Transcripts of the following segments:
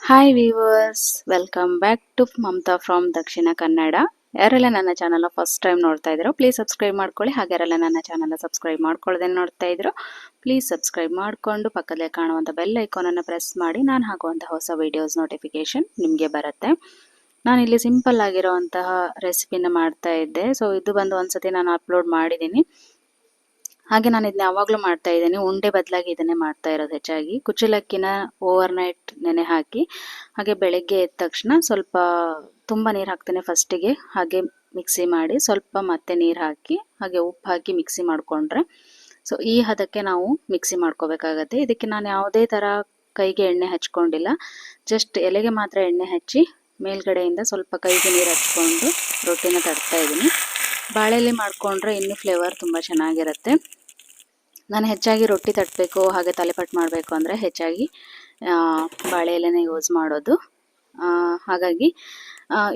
Hi viewers welcome back to Mamata from Dakshina Kannada ಯಾರೆಲ್ಲ ನನ್ನ channel first time ನೋಡ್ತಾ ಇದ್ರು ಪ್ಲೀಸ್ ಸಬ್ಸ್ಕ್ರೈಬ್ ಮಾಡ್ಕೊಳ್ಳಿ. ಹಾಗೆ ಯಾರೆಲ್ಲ ನನ್ನ ಚಾನಲ್ ಸಬ್ಸ್ಕ್ರೈಬ್ ಮಾಡ್ಕೊಳ್ಳದೆ ನೋಡ್ತಾ ಇದ್ರು ಪ್ಲೀಸ್ ಸಬ್ಸ್ಕ್ರೈಬ್ ಮಾಡಿಕೊಂಡು ಪಕ್ಕದಲ್ಲೇ ಕಾಣುವಂಥ ಬೆಲ್ ಐಕಾನನ್ನು ಪ್ರೆಸ್ ಮಾಡಿ. ನಾನು ಹಾಕುವಂಥ ಹೊಸ ವಿಡಿಯೋಸ್ ನೋಟಿಫಿಕೇಶನ್ ನಿಮಗೆ ಬರುತ್ತೆ. ನಾನು ಇಲ್ಲಿ ಸಿಂಪಲ್ ಆಗಿರೋವಂತಹ ರೆಸಿಪಿನ ಮಾಡ್ತಾ ಇದ್ದೆ. ಸೊ ಇದು ಬಂದು ಒಂದ್ಸತಿ ನಾನು ಅಪ್ಲೋಡ್ ಮಾಡಿದ್ದೀನಿ. ಹಾಗೆ ನಾನು ಇದನ್ನ ಯಾವಾಗಲೂ ಮಾಡ್ತಾ ಇದ್ದೀನಿ. ಉಂಡೆ ಬದಲಾಗಿ ಇದನ್ನೇ ಮಾಡ್ತಾ ಇರೋದು ಹೆಚ್ಚಾಗಿ. ಕುಚ್ಚಲಕ್ಕಿನ ಓವರ್ ನೈಟ್ ನೆನೆ ಹಾಕಿ, ಹಾಗೆ ಬೆಳಗ್ಗೆ ಎದ್ದ ತಕ್ಷಣ ಸ್ವಲ್ಪ ತುಂಬ ನೀರು ಹಾಕ್ತೇನೆ ಫಸ್ಟಿಗೆ ಹಾಗೆ ಮಿಕ್ಸಿ ಮಾಡಿ ಸ್ವಲ್ಪ ಮತ್ತೆ ನೀರು ಹಾಕಿ, ಹಾಗೆ ಉಪ್ಪು ಹಾಕಿ ಮಿಕ್ಸಿ ಮಾಡಿಕೊಂಡ್ರೆ. ಸೊ ಈ ಹದಕ್ಕೆ ನಾವು ಮಿಕ್ಸಿ ಮಾಡ್ಕೋಬೇಕಾಗತ್ತೆ. ಇದಕ್ಕೆ ನಾನು ಯಾವುದೇ ಥರ ಕೈಗೆ ಎಣ್ಣೆ ಹಚ್ಕೊಂಡಿಲ್ಲ. ಜಸ್ಟ್ ಎಲೆಗೆ ಮಾತ್ರ ಎಣ್ಣೆ ಹಚ್ಚಿ, ಮೇಲ್ಗಡೆಯಿಂದ ಸ್ವಲ್ಪ ಕೈಗೆ ನೀರು ಹಚ್ಕೊಂಡು ರೊಟ್ಟಿನ ತಡ್ತಾ ಇದ್ದೀನಿ. ಬಾಳೆಲೆ ಮಾಡಿಕೊಂಡ್ರೆ ಇನ್ನೂ ಫ್ಲೇವರ್ ತುಂಬ ಚೆನ್ನಾಗಿರುತ್ತೆ. ನಾನು ಹೆಚ್ಚಾಗಿ ರೊಟ್ಟಿ ತಟ್ಟಬೇಕು ಹಾಗೆ ತಲೆಪಟ್ಟು ಮಾಡಬೇಕು ಅಂದರೆ ಹೆಚ್ಚಾಗಿ ಬಾಳೆ ಎಲೆನೇ ಯೂಸ್ ಮಾಡೋದು. ಹಾಗಾಗಿ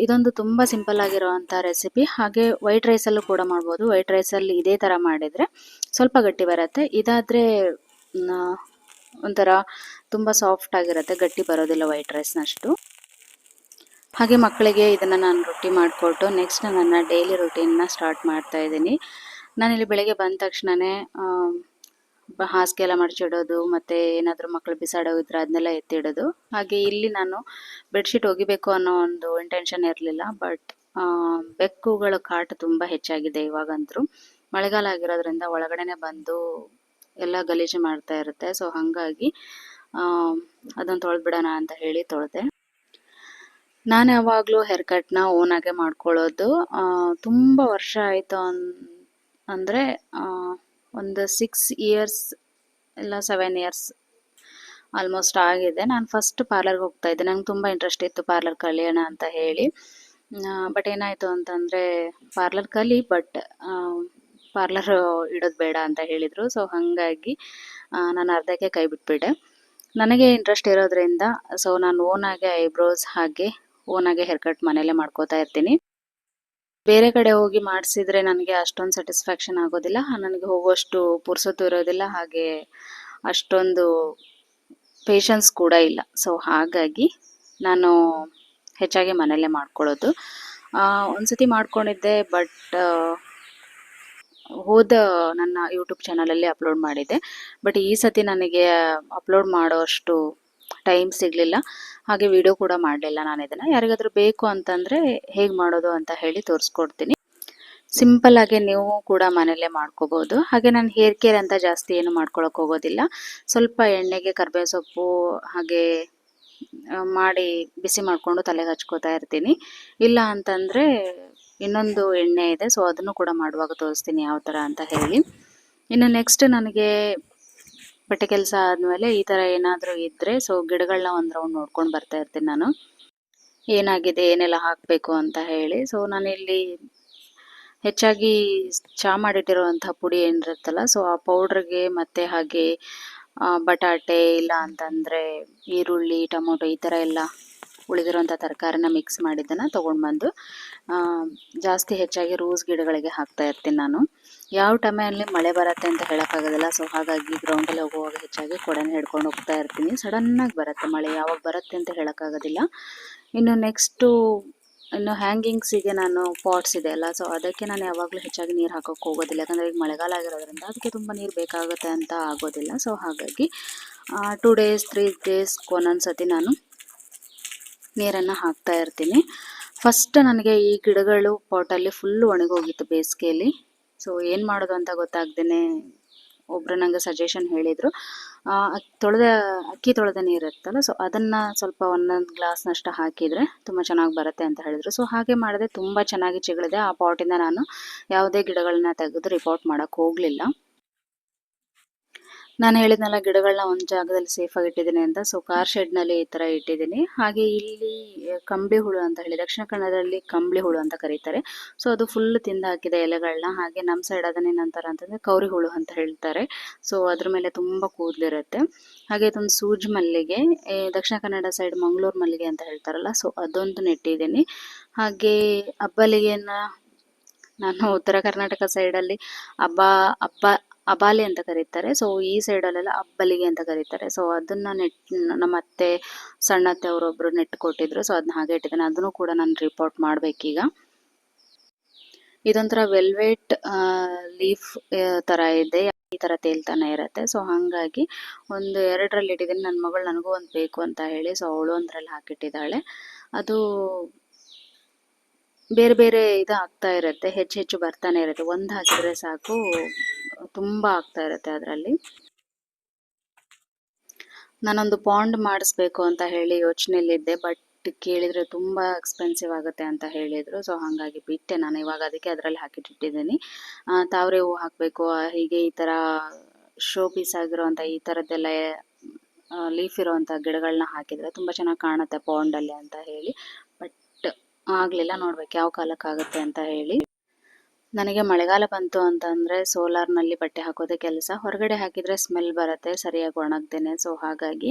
ಇದೊಂದು ತುಂಬ ಸಿಂಪಲ್ ಆಗಿರುವಂಥ ರೆಸಿಪಿ ಹಾಗೆ ವೈಟ್ ರೈಸಲ್ಲೂ ಕೂಡ ಮಾಡ್ಬೋದು. ವೈಟ್ ರೈಸಲ್ಲಿ ಇದೇ ಥರ ಮಾಡಿದರೆ ಸ್ವಲ್ಪ ಗಟ್ಟಿ ಬರುತ್ತೆ. ಇದಾದರೆ ಒಂಥರ ತುಂಬ ಸಾಫ್ಟ್ ಆಗಿರುತ್ತೆ. ಗಟ್ಟಿ ಬರೋದಿಲ್ಲ ವೈಟ್ ರೈಸ್ನಷ್ಟು ಹಾಗೆ ಮಕ್ಕಳಿಗೆ ಇದನ್ನು ನಾನು ರೊಟ್ಟಿ ಮಾಡಿಕೊಟ್ಟು ನೆಕ್ಸ್ಟ್ ನನ್ನ ಡೈಲಿ ರೊಟೀನ್ನ ಸ್ಟಾರ್ಟ್ ಮಾಡ್ತಾ ಇದ್ದೀನಿ. ನಾನಿಲ್ಲಿ ಬೆಳಗ್ಗೆ ಬಂದ ತಕ್ಷಣವೇ ಹಾಸಿಗೆ ಎಲ್ಲ ಮಡಚಿಡೋದು, ಮತ್ತೆ ಏನಾದರೂ ಮಕ್ಕಳು ಬಿಸಾಡೋ ಇದ್ರೆ ಅದನ್ನೆಲ್ಲ ಎತ್ತಿಡೋದು. ಹಾಗೆ ಇಲ್ಲಿ ನಾನು ಬೆಡ್ಶೀಟ್ ಒಗಿಬೇಕು ಅನ್ನೋ ಒಂದು ಇಂಟೆನ್ಷನ್ ಇರಲಿಲ್ಲ ಬಟ್ ಬೆಕ್ಕುಗಳ ಕಾಟ ತುಂಬ ಹೆಚ್ಚಾಗಿದೆ ಇವಾಗಂತೂ. ಮಳೆಗಾಲ ಆಗಿರೋದ್ರಿಂದ ಒಳಗಡೆನೆ ಬಂದು ಎಲ್ಲ ಗಲೀಜು ಮಾಡ್ತಾ ಇರುತ್ತೆ. ಸೊ ಹಾಗಾಗಿ ಅದನ್ನು ತೊಳೆದ್ಬಿಡೋಣ ಅಂತ ಹೇಳಿ ತೊಳೆದೆ. ನಾನು ಯಾವಾಗಲೂ ಹೇರ್ ಕಟ್ನ ಓನಾಗೆ ಮಾಡ್ಕೊಳ್ಳೋದು. ತುಂಬ ವರ್ಷ ಆಯಿತು ಅನ್, ಅಂದರೆ ಒಂದು ಸಿಕ್ಸ್ ಇಯರ್ಸ್ ಇಲ್ಲ ಸೆವೆನ್ ಇಯರ್ಸ್ ಆಲ್ಮೋಸ್ಟ್ ಆಗಿದೆ. ನಾನು ಫಸ್ಟ್ ಪಾರ್ಲರ್ಗೆ ಹೋಗ್ತಾ ಇದ್ದೆ. ನಂಗೆ ತುಂಬ ಇಂಟ್ರೆಸ್ಟ್ ಇತ್ತು ಪಾರ್ಲರ್ ಕಲಿಯೋಣ ಅಂತ ಹೇಳಿ. ಬಟ್ ಏನಾಯಿತು ಅಂತಂದರೆ ಪಾರ್ಲರ್ ಕಲಿ ಬಟ್ ಪಾರ್ಲರ್ ಇಡೋದು ಬೇಡ ಅಂತ ಹೇಳಿದರು. ಸೊ ಹಾಗಾಗಿ ನಾನು ಅರ್ಧಕ್ಕೆ ಕೈ ಬಿಟ್ಬಿಟ್ಟೆ. ನನಗೆ ಇಂಟ್ರೆಸ್ಟ್ ಇರೋದ್ರಿಂದ ಸೊ ನಾನು ಓನಾಗೆ ಐಬ್ರೋಸ್ ಹಾಗೆ ಓನಾಗೆ ಹೇರ್ ಕಟ್ ಮನೇಲೆ ಮಾಡ್ಕೋತಾ ಇರ್ತೀನಿ. ಬೇರೆ ಕಡೆ ಹೋಗಿ ಮಾಡಿಸಿದ್ರೆ ನನಗೆ ಅಷ್ಟೊಂದು ಸ್ಯಾಟಿಸ್ಫ್ಯಾಕ್ಷನ್ ಆಗೋದಿಲ್ಲ. ನನಗೆ ಹೋಗುವಷ್ಟು ಪುರ್ಸೊತ್ತು ಇರೋದಿಲ್ಲ. ಹಾಗೆ ಅಷ್ಟೊಂದು ಪೇಷನ್ಸ್ ಕೂಡ ಇಲ್ಲ. ಸೊ ಹಾಗಾಗಿ ನಾನು ಹೆಚ್ಚಾಗಿ ಮನೆಯಲ್ಲೇ ಮಾಡ್ಕೊಳ್ಳೋದು. ಒಂದ್ಸತಿ ಮಾಡ್ಕೊಂಡಿದ್ದೆ ಬಟ್ ಹೋದ ನನ್ನ ಯೂಟ್ಯೂಬ್ ಚಾನಲಲ್ಲಿ ಅಪ್ಲೋಡ್ ಮಾಡಿದ್ದೆ. ಬಟ್ ಈ ಸತಿ ನನಗೆ ಅಪ್ಲೋಡ್ ಮಾಡೋಷ್ಟು ಟೈಮ್ ಸಿಗಲಿಲ್ಲ. ಹಾಗೆ ವಿಡಿಯೋ ಕೂಡ ಮಾಡಲಿಲ್ಲ ನಾನು ಇದನ್ನು. ಯಾರಿಗಾದರೂ ಬೇಕು ಅಂತಂದರೆ ಹೇಗೆ ಮಾಡೋದು ಅಂತ ಹೇಳಿ ತೋರಿಸ್ಕೊಡ್ತೀನಿ. ಸಿಂಪಲ್ ಆಗಿ ನೀವು ಕೂಡ ಮನೆಯಲ್ಲೇ ಮಾಡ್ಕೋಬಹುದು ಹಾಗೆ ನಾನು ಹೇರ್ ಕೇರ್ ಅಂತ ಜಾಸ್ತಿ ಏನು ಮಾಡ್ಕೊಳಕ್ ಹೋಗೋದಿಲ್ಲ. ಸ್ವಲ್ಪ ಎಣ್ಣೆಗೆ ಕರ್ಬೇವು ಸೊಪ್ಪು ಹಾಗೆ ಮಾಡಿ ಬಿಸಿ ಮಾಡಿಕೊಂಡು ತಲೆಗೆ ಹಚ್ಕೋತಾ ಇರ್ತೀನಿ. ಇಲ್ಲ ಅಂತಂದರೆ ಇನ್ನೊಂದು ಎಣ್ಣೆ ಇದೆ ಸೊ ಅದನ್ನು ಕೂಡ ಮಾಡುವಾಗ ತೋರಿಸ್ತೀನಿ ಯಾವ ಥರ ಅಂತ ಹೇಳಿ. ಇನ್ನು ನೆಕ್ಸ್ಟ್ ನನಗೆ ಬಟ್ಟೆ ಕೆಲಸ ಆದಮೇಲೆ ಈ ಥರ ಏನಾದರೂ ಇದ್ದರೆ ಸೊ ಗಿಡಗಳನ್ನ ಒಂದು ರೌಂಡ್ ನೋಡ್ಕೊಂಡು ಬರ್ತಾ ಇರ್ತೀನಿ ನಾನು. ಏನಾಗಿದೆ, ಏನೆಲ್ಲ ಹಾಕಬೇಕು ಅಂತ ಹೇಳಿ. ಸೊ ನಾನಿಲ್ಲಿ ಹೆಚ್ಚಾಗಿ ಚಾ ಮಾಡಿಟ್ಟಿರುವಂಥ ಪುಡಿ ಏನಿರುತ್ತಲ್ಲ ಸೊ ಆ ಪೌಡ್ರಿಗೆ ಮತ್ತು ಹಾಗೆ ಬಟಾಟೆ ಇಲ್ಲ ಅಂತಂದರೆ ಈರುಳ್ಳಿ, ಟೊಮೊಟೊ ಈ ಥರ ಎಲ್ಲ ಉಳಿದಿರುವಂಥ ತರಕಾರಿನ ಮಿಕ್ಸ್ ಮಾಡಿದ್ದನ್ನು ತೊಗೊಂಡು ಬಂದು ಜಾಸ್ತಿ ಹೆಚ್ಚಾಗಿ ರೋಸ್ ಗಿಡಗಳಿಗೆ ಹಾಕ್ತಾ ಇರ್ತೀನಿ ನಾನು. ಯಾವ ಟೈಮಲ್ಲಿ ಮಳೆ ಬರುತ್ತೆ ಅಂತ ಹೇಳೋಕ್ಕಾಗೋದಿಲ್ಲ ಸೊ ಹಾಗಾಗಿ ಗ್ರೌಂಡಲ್ಲಿ ಹೋಗುವಾಗ ಹೆಚ್ಚಾಗಿ ಕೊಡನ ಹಿಡ್ಕೊಂಡು ಹೋಗ್ತಾ ಇರ್ತೀನಿ. ಸಡನ್ನಾಗಿ ಬರುತ್ತೆ ಮಳೆ. ಯಾವಾಗ ಬರುತ್ತೆ ಅಂತ ಹೇಳೋಕ್ಕಾಗೋದಿಲ್ಲ ಇನ್ನು ನೆಕ್ಸ್ಟು ಇನ್ನು ಹ್ಯಾಂಗಿಂಗ್ಸಿಗೆ ನಾನು ಪಾಟ್ಸ್ ಇದೆ ಅಲ್ಲ. ಸೊ ಅದಕ್ಕೆ ನಾನು ಯಾವಾಗಲೂ ಹೆಚ್ಚಾಗಿ ನೀರು ಹಾಕೋಕ್ಕೆ ಹೋಗೋದಿಲ್ಲ. ಯಾಕಂದರೆ ಈಗ ಮಳೆಗಾಲ ಆಗಿರೋದ್ರಿಂದ ಅದಕ್ಕೆ ತುಂಬ ನೀರು ಬೇಕಾಗುತ್ತೆ ಅಂತ ಆಗೋದಿಲ್ಲ. ಸೊ ಹಾಗಾಗಿ ಟೂ ಡೇಸ್ ತ್ರೀ ಡೇಸ್ ಒಂದೊಂದು ಸತಿ ನಾನು ನೀರನ್ನು ಹಾಕ್ತಾ ಇರ್ತೀನಿ. ಫಸ್ಟ್ ನನಗೆ ಈ ಗಿಡಗಳು ಪಾಟಲ್ಲಿ ಫುಲ್ಲು ಒಣಗೋಗಿತ್ತು ಬೇಸಿಗೆಯಲ್ಲಿ. ಸೊ ಏನು ಮಾಡೋದು ಅಂತ ಗೊತ್ತಾಗ್ದೇ ಒಬ್ಬರು ನನಗೆ ಸಜೆಷನ್ ಹೇಳಿದರು. ತೊಳೆದ, ಅಕ್ಕಿ ತೊಳೆದ ನೀರು ಇರುತ್ತಲ್ಲ ಸೊ ಅದನ್ನು ಸ್ವಲ್ಪ ಒಂದೊಂದು ಗ್ಲಾಸ್ನಷ್ಟು ಹಾಕಿದರೆ ತುಂಬ ಚೆನ್ನಾಗಿ ಬರುತ್ತೆ ಅಂತ ಹೇಳಿದರು. ಸೊ ಹಾಗೆ ಮಾಡಿದೆ ತುಂಬ ಚೆನ್ನಾಗಿ ಚಿಗಳಿದೆ. ಆ ಪಾಟಿಂದ ನಾನು ಯಾವುದೇ ಗಿಡಗಳನ್ನ ತೆಗೆದು ರಿಪೋರ್ಟ್ ಮಾಡೋಕ್ಕೆ ಹೋಗಲಿಲ್ಲ. ನಾನು ಹೇಳಿದ್ನಲ್ಲ ಗಿಡಗಳನ್ನ ಒಂದು ಜಾಗದಲ್ಲಿ ಸೇಫ್ ಆಗಿ ಇಟ್ಟಿದ್ದೀನಿ ಅಂತ. ಸೊ ಕಾರ್ ಶೆಡ್ನಲ್ಲಿ ಈ ತರ ಇಟ್ಟಿದ್ದೀನಿ. ಹಾಗೆ ಇಲ್ಲಿ ಕಂಬಳಿ ಹುಳು ಅಂತ ಹೇಳಿ, ದಕ್ಷಿಣ ಕನ್ನಡದಲ್ಲಿ ಕಂಬಳಿ ಹುಳು ಅಂತ ಕರೀತಾರೆ. ಸೊ ಅದು ಫುಲ್ ತಿಂದ ಹಾಕಿದೆ ಎಲೆಗಳನ್ನ ಹಾಗೆ ನಮ್ಮ ಸೈಡ್ ಅದನ್ನ ಅಂತಂದರೆ, ಕೌರಿ ಹುಳು ಅಂತ ಹೇಳ್ತಾರೆ. ಸೊ ಅದ್ರ ಮೇಲೆ ತುಂಬಾ ಕೂದಲಿರುತ್ತೆ. ಹಾಗೆ ಇದೊಂದು ಸೂಜ್ ಮಲ್ಲಿಗೆ ದಕ್ಷಿಣ ಕನ್ನಡ ಸೈಡ್ ಮಂಗಳೂರು ಮಲ್ಲಿಗೆ ಅಂತ ಹೇಳ್ತಾರಲ್ಲ ಸೊ ಅದೊಂದು ನೆಟ್ಟಿದ್ದೀನಿ. ಹಾಗೆ ಅಬ್ಬಲಿಗೆನ ನಾನು ಉತ್ತರ ಕರ್ನಾಟಕ ಸೈಡಲ್ಲಿ ಹಬ್ಬ ಅಬ್ಬ ಅಬಾಲಿ ಅಂತ ಕರೀತಾರೆ. ಸೊ ಈ ಸೈಡಲ್ಲೆಲ್ಲ ಅಬ್ಬಲಿಗೆ ಅಂತ ಕರೀತಾರೆ. ಸೊ ಅದನ್ನ ನೆಟ್, ನಮ್ಮ ಅತ್ತೆ ಸಣ್ಣತ್ತೆ ಅವರೊಬ್ರು ನೆಟ್ ಕೊಟ್ಟಿದ್ರು ಸೊ ಅದನ್ನ ಹಾಗೆ ಇಟ್ಟಿದ್ದೇನೆ. ಅದನ್ನು ಕೂಡ ನಾನು ರಿಪೋರ್ಟ್ ಮಾಡ್ಬೇಕೀಗ. ಇದೊಂಥರ ವೆಲ್ವೆಟ್ ಲೀಫ್ ತರ ಇದೆ. ಈ ತರ ತೇಲ್ತಾನೆ ಇರತ್ತೆ. ಸೊ ಹಂಗಾಗಿ ಒಂದು ಎರಡರಲ್ಲಿ ಇಟ್ಟಿದ್ದೀನಿ. ನನ್ನ ಮಗಳು ನನಗೂ ಒಂದು ಬೇಕು ಅಂತ ಹೇಳಿ. ಸೊ ಅವಳು ಒಂದರಲ್ಲಿ ಹಾಕಿಟ್ಟಿದ್ದಾಳೆ. ಅದು ಬೇರೆ ಬೇರೆ ಇದು ಆಗ್ತಾ ಇರುತ್ತೆ. ಹೆಚ್ಚು ಹೆಚ್ಚು ಬರ್ತಾನೆ ಇರುತ್ತೆ. ಒಂದು ಹಾಕಿದ್ರೆ ಸಾಕು. ತುಂಬಾ ಆಗ್ತಾ ಇರುತ್ತೆ ಅದರಲ್ಲಿ. ನಾನೊಂದು ಪಾಂಡ್ ಮಾಡಿಸ್ಬೇಕು ಅಂತ ಹೇಳಿ ಯೋಚನೆಯಲ್ಲಿದ್ದೆ ಬಟ್ ಕೇಳಿದ್ರೆ ತುಂಬಾ ಎಕ್ಸ್ಪೆನ್ಸಿವ್ ಆಗುತ್ತೆ ಅಂತ ಹೇಳಿದ್ರು. ಸೊ ಹಾಗಾಗಿ ಬಿಟ್ಟೆ ನಾನು. ಇವಾಗ ಅದಕ್ಕೆ ಅದರಲ್ಲಿ ಹಾಕಿಟ್ಟಿದ್ದೀನಿ ತಾವರೆ ಹೂವು ಹಾಕಬೇಕು. ಹೀಗೆ ಈ ತರ ಶೋ ಪೀಸ್ ಆಗಿರುವಂಥ ಈ ಥರದ್ದೆಲ್ಲ ಲೀಫ್ ಇರುವಂಥ ಗಿಡಗಳನ್ನ ಹಾಕಿದ್ರೆ ತುಂಬಾ ಚೆನ್ನಾಗಿ ಕಾಣುತ್ತೆ ಪಾಂಡಲ್ಲಿ ಅಂತ ಹೇಳಿ. ಬಟ್ ಆಗಲಿಲ್ಲ ನೋಡ್ಬೇಕು. ಯಾವ ಕಾಲಕ್ಕಾಗುತ್ತೆ ಅಂತ ಹೇಳಿ. ನನಗೆ ಮಳೆಗಾಲ ಬಂತು ಅಂತಂದರೆ ಸೋಲಾರ್ನಲ್ಲಿ ಬಟ್ಟೆ ಹಾಕೋದೇ ಕೆಲಸ. ಹೊರಗಡೆ ಹಾಕಿದ್ರೆ ಸ್ಮೆಲ್ ಬರುತ್ತೆ, ಸರಿಯಾಗಿ ಒಣಗ್ತೇನೆ ಸೊ ಹಾಗಾಗಿ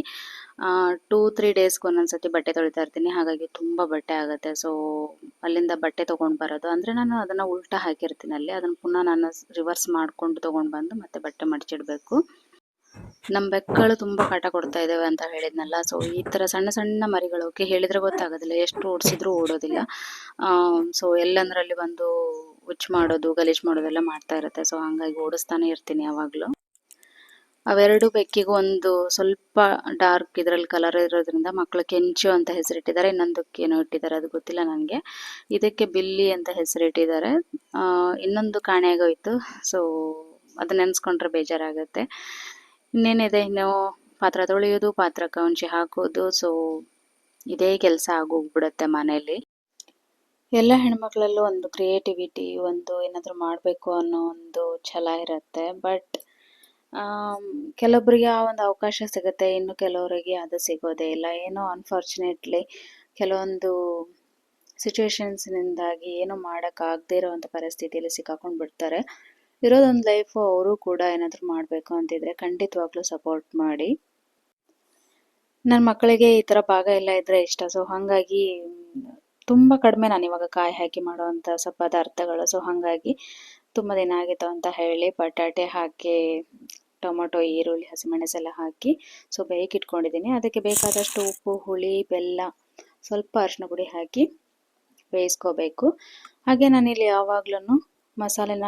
ಟೂ ತ್ರೀ ಡೇಸ್ಗೆ ಒಂದೊಂದ್ಸತಿ ಬಟ್ಟೆ ತೊಳಿತಾ ಇರ್ತೀನಿ. ಹಾಗಾಗಿ ತುಂಬಾ ಬಟ್ಟೆ ಆಗುತ್ತೆ. ಸೊ ಅಲ್ಲಿಂದ ಬಟ್ಟೆ ತೊಗೊಂಡು ಬರೋದು. ಅಂದ್ರೆ ನಾನು ಅದನ್ನ ಉಲ್ಟಾ ಹಾಕಿರ್ತೀನಿ ಅಲ್ಲಿ. ಅದನ್ನ ಪುನಃ ನಾನು ರಿವರ್ಸ್ ಮಾಡ್ಕೊಂಡು ತೊಗೊಂಡು ಬಂದು ಮತ್ತೆ ಬಟ್ಟೆ ಮಡಚಿಡಬೇಕು. ನಮ್ಮ ಬೆಕ್ಕಳು ತುಂಬಾ ಕಾಟ ಕೊಡ್ತಾ ಇದ್ದಾವೆ ಅಂತ ಹೇಳಿದ್ನಲ್ಲ. ಸೊ ಈ ತರ ಸಣ್ಣ ಸಣ್ಣ ಮರಿಗಳು, ಓಕೆ, ಹೇಳಿದ್ರೆ ಗೊತ್ತಾಗೋದಿಲ್ಲ. ಎಷ್ಟು ಓಡಿಸಿದ್ರು ಓಡೋದಿಲ್ಲ. ಸೊ ಎಲ್ಲಂದ್ರಲ್ಲಿ ಬಂದು ಹುಚ್ಚು ಮಾಡೋದು, ಗಲೀಜ್ ಮಾಡೋದೆಲ್ಲ ಮಾಡ್ತಾ ಇರುತ್ತೆ. ಸೊ ಹಂಗಾಗಿ ಓಡಿಸ್ತಾನೆ ಇರ್ತೀನಿ ಯಾವಾಗಲೂ. ಅವೆರಡು ಬೆಕ್ಕಿಗೂ ಒಂದು ಸ್ವಲ್ಪ ಡಾರ್ಕ್ ಇದ್ರಲ್ಲಿ ಕಲರ್ ಇರೋದ್ರಿಂದ ಮಕ್ಕಳು ಕೆಂಚು ಅಂತ ಹೆಸರಿಟ್ಟಿದ್ದಾರೆ. ಇನ್ನೊಂದಕ್ಕೆ ಏನೋ ಇಟ್ಟಿದ್ದಾರೆ, ಅದು ಗೊತ್ತಿಲ್ಲ ನನಗೆ. ಇದಕ್ಕೆ ಬಿಲ್ಲಿ ಅಂತ ಹೆಸರಿಟ್ಟಿದ್ದಾರೆ. ಇನ್ನೊಂದು ಕಾಣೆಯಾಗೋಯ್ತು ಸೊ ಅದು ನೆನೆಸ್ಕೊಂಡ್ರೆ ಬೇಜಾರಾಗುತ್ತೆ. ಇನ್ನೇನಿದೆ? ಇನ್ನು ಪಾತ್ರ ತೊಳೆಯೋದು, ಪಾತ್ರ ಕೌಂಚಿ ಹಾಕೋದು. ಸೊ ಇದೇ ಕೆಲಸ ಆಗೋಗ್ಬಿಡುತ್ತೆ ಮನೇಲಿ ಎಲ್ಲ ಹೆಣ್ಮಕ್ಳಲ್ಲೂ ಒಂದು ಕ್ರಿಯೇಟಿವಿಟಿ ಒಂದು ಏನಾದರೂ ಮಾಡಬೇಕು ಅನ್ನೋ ಒಂದು ಛಲ ಇರುತ್ತೆ. ಬಟ್ ಕೆಲವೊಬ್ಬರಿಗೆ ಆ ಒಂದು ಅವಕಾಶ ಸಿಗುತ್ತೆ. ಇನ್ನು ಕೆಲವರಿಗೆ ಅದು ಸಿಗೋದೇ ಇಲ್ಲ. ಏನೋ ಅನ್ಫಾರ್ಚುನೇಟ್ಲಿ ಕೆಲವೊಂದು ಸಿಚುವೇಶನ್ಸ್ನಿಂದಾಗಿ ಏನು ಮಾಡೋಕ್ಕಾಗದೇ ಇರೋವಂಥ ಪರಿಸ್ಥಿತಿಯಲ್ಲಿ ಸಿಕ್ಕಾಕೊಂಡು ಬಿಡ್ತಾರೆ. ಇರೋದೊಂದು ಲೈಫು ಅವರು ಕೂಡ ಏನಾದರೂ ಮಾಡಬೇಕು ಅಂತಿದ್ರೆ ಖಂಡಿತವಾಗ್ಲೂ ಸಪೋರ್ಟ್ ಮಾಡಿ. ನನ್ನ ಮಕ್ಕಳಿಗೆ ಈ ಥರ ಭಾಗ ಎಲ್ಲ ಇದ್ದರೆ ಇಷ್ಟ. ಸೊ ಹಾಗಾಗಿ ತುಂಬ ಕಡಿಮೆ ನಾನು ಇವಾಗ ಕಾಯಿ ಹಾಕಿ ಮಾಡುವಂಥ ಸ್ವಲ್ಪ ಪದಾರ್ಥಗಳು. ಸೊ ಹಾಗಾಗಿ ತುಂಬ ದಿನ ಆಗಿತ್ತು ಅಂತ ಹೇಳಿ ಬಟಾಟೆ ಹಾಕಿ, ಟೊಮೊಟೊ, ಈರುಳ್ಳಿ ಹಸಿಮೆಣಸೆಲ್ಲ ಹಾಕಿ ಸೊ ಬೇಯಿಟ್ಕೊಂಡಿದ್ದೀನಿ ಅದಕ್ಕೆ ಬೇಕಾದಷ್ಟು ಉಪ್ಪು, ಹುಳಿ, ಬೆಲ್ಲ, ಸ್ವಲ್ಪ ಅರಿಶಿನ ಪುಡಿ ಹಾಕಿ ಬೇಯಿಸ್ಕೋಬೇಕು. ಹಾಗೆ ನಾನಿಲ್ಲಿ ಯಾವಾಗ್ಲೂ ಮಸಾಲೆನ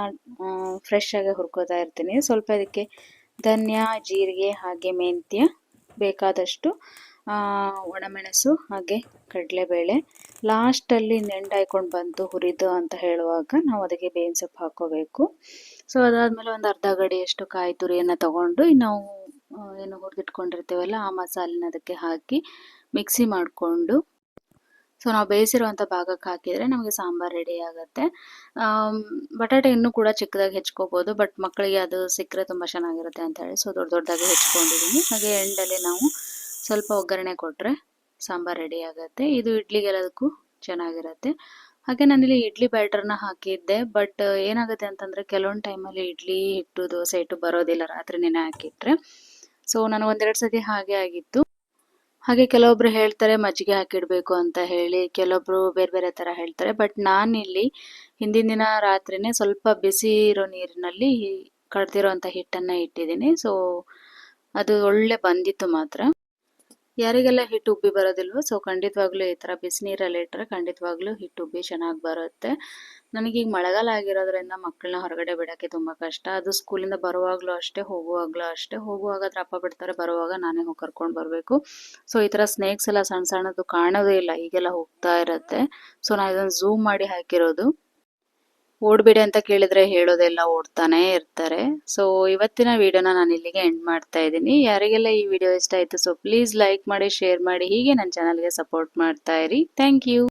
ಫ್ರೆಶ್ ಆಗಿ ಹುರ್ಕೋತಾ ಇರ್ತೀನಿ. ಸ್ವಲ್ಪ ಇದಕ್ಕೆ ಧನ್ಯ, ಜೀರಿಗೆ ಹಾಗೆ ಮೆಂತ್ಯ ಬೇಕಾದಷ್ಟು ಒಣಮೆಣಸು ಹಾಗೆ ಕಡಲೆಬೇಳೆ ಲಾಸ್ಟಲ್ಲಿ ನೆಂಡಾಯ್ಕೊಂಡು ಬಂತು ಹುರಿದು ಅಂತ ಹೇಳುವಾಗ ನಾವು ಅದಕ್ಕೆ ಬೇವಿನ ಸೊಪ್ಪು ಹಾಕೋಬೇಕು. ಸೊ ಅದಾದಮೇಲೆ ಒಂದು ಅರ್ಧ ಗಡಿಯಷ್ಟು ಕಾಯಿ ತುರಿಯನ್ನು ತಗೊಂಡು ನಾವು ಏನು ಹುರಿದಿಟ್ಕೊಂಡಿರ್ತೀವಲ್ಲ ಆ ಮಸಾಲೆನ ಅದಕ್ಕೆ ಹಾಕಿ ಮಿಕ್ಸಿ ಮಾಡಿಕೊಂಡು ಸೊ ನಾವು ಬೇಯಿಸಿರುವಂಥ ಭಾಗಕ್ಕೆ ಹಾಕಿದರೆ ನಮಗೆ ಸಾಂಬಾರು ರೆಡಿ ಆಗುತ್ತೆ. ಬಟಾಟೆ ಇನ್ನೂ ಕೂಡ ಚಿಕ್ಕದಾಗಿ ಹೆಚ್ಕೋಬೋದು ಬಟ್ ಮಕ್ಕಳಿಗೆ ಅದು ಸಿಕ್ಕರೆ ತುಂಬ ಚೆನ್ನಾಗಿರುತ್ತೆ ಅಂತ ಹೇಳಿ ಸೊ ದೊಡ್ಡ ದೊಡ್ಡದಾಗಿ ಹೆಚ್ಕೊಂಡಿದ್ದೀನಿ ಹಾಗೆ ಎಂಡಲ್ಲಿ ನಾವು ಸ್ವಲ್ಪ ಒಗ್ಗರಣೆ ಕೊಟ್ಟರೆ ಸಾಂಬಾರು ರೆಡಿ ಆಗುತ್ತೆ. ಇದು ಇಡ್ಲಿಗೆಲ್ಲದಕ್ಕೂ ಚೆನ್ನಾಗಿರುತ್ತೆ. ಹಾಗೆ ನಾನಿಲ್ಲಿ ಇಡ್ಲಿ ಬ್ಯಾಟರ್ನ ಹಾಕಿದ್ದೆ ಬಟ್ ಏನಾಗುತ್ತೆ ಅಂತಂದರೆ ಕೆಲವೊಂದು ಟೈಮಲ್ಲಿ ಇಡ್ಲಿ ಹಿಟ್ಟು, ದೋಸೆ ಹಿಟ್ಟು ಬರೋದಿಲ್ಲ ರಾತ್ರಿ ನೆನೆ ಹಾಕಿಟ್ರೆ. ಸೊ ನಾನು ಒಂದೆರಡು ಸತಿ ಹಾಗೆ ಆಗಿತ್ತು. ಹಾಗೆ ಕೆಲವೊಬ್ರು ಹೇಳ್ತಾರೆ, ಮಜ್ಜಿಗೆ ಹಾಕಿಡಬೇಕು ಅಂತ ಹೇಳಿ ಕೆಲವೊಬ್ರು ಬೇರೆ ಬೇರೆ ತರ ಹೇಳ್ತಾರೆ ಬಟ್ ನಾನಿಲ್ಲಿ ಹಿಂದಿನ ದಿನ ರಾತ್ರಿನೇ ಸ್ವಲ್ಪ ಬಿಸಿ ಇರೋ ನೀರಿನಲ್ಲಿ ಕಡ್ದಿರೋಂಥ ಹಿಟ್ಟನ್ನ ಇಟ್ಟಿದ್ದೀನಿ. ಸೊ ಅದು ಒಳ್ಳೆ ಬಂದಿತ್ತು ಮಾತ್ರ. ಯಾರಿಗೆಲ್ಲ ಹಿಟ್ಟು ಉಬ್ಬಿ ಬರೋದಿಲ್ವೋ? ಸೊ ಖಂಡಿತವಾಗ್ಲೂ ಈ ಥರ ಬಿಸಿನೀರಲ್ಲಿ ಇಟ್ಟರೆ ಖಂಡಿತವಾಗ್ಲೂ ಹಿಟ್ಟು ಉಬ್ಬಿ ಚೆನ್ನಾಗಿ ಬರುತ್ತೆ. ನನಗೀಗ ಮಳೆಗಾಲ ಆಗಿರೋದ್ರಿಂದ ಮಕ್ಕಳನ್ನ ಹೊರಗಡೆ ಬಿಡೋಕ್ಕೆ ತುಂಬ ಕಷ್ಟ. ಅದು ಸ್ಕೂಲಿಂದ ಬರುವಾಗಲೂ ಅಷ್ಟೇ, ಹೋಗುವಾಗಲೂ ಅಷ್ಟೇ. ಹೋಗುವಾಗ ಅದ್ರ ಅಪ್ಪ ಬಿಡ್ತಾರೆ, ಬರುವಾಗ ನಾನೇ ಹೋಗಿ ಕರ್ಕೊಂಡು ಬರಬೇಕು. ಸೊ ಈ ಥರ ಸ್ನೇಕ್ಸ್ ಎಲ್ಲ ಸಣ್ಣ ಸಣ್ಣದು ಕಾಣೋದೇ ಇಲ್ಲ, ಈಗೆಲ್ಲ ಹೋಗ್ತಾ ಇರತ್ತೆ. ಸೊ ನಾನು ಇದನ್ನು ಝೂಮ್ ಮಾಡಿ ಹಾಕಿರೋದು. ಓಡ್ಬಿಡಿ ಅಂತ ಕೇಳಿದ್ರೆ ಹೇಳೋದೆಲ್ಲ ಓಡ್ತಾನೆ ಇರ್ತಾರೆ. ಸೊ ಇವತ್ತಿನ ವಿಡಿಯೋನ ನಾನು ಇಲ್ಲಿಗೆ ಎಂಡ್ ಮಾಡ್ತಾ ಇದ್ದೀನಿ. ಯಾರಿಗೆಲ್ಲ ಈ ವಿಡಿಯೋ ಇಷ್ಟ ಆಯಿತು ಸೊ ಪ್ಲೀಸ್ ಲೈಕ್ ಮಾಡಿ ಶೇರ್ ಮಾಡಿ, ಹೀಗೆ ನನ್ನ ಚಾನಲ್ಗೆ ಸಪೋರ್ಟ್ ಮಾಡ್ತಾ ಇರಿ. Thank you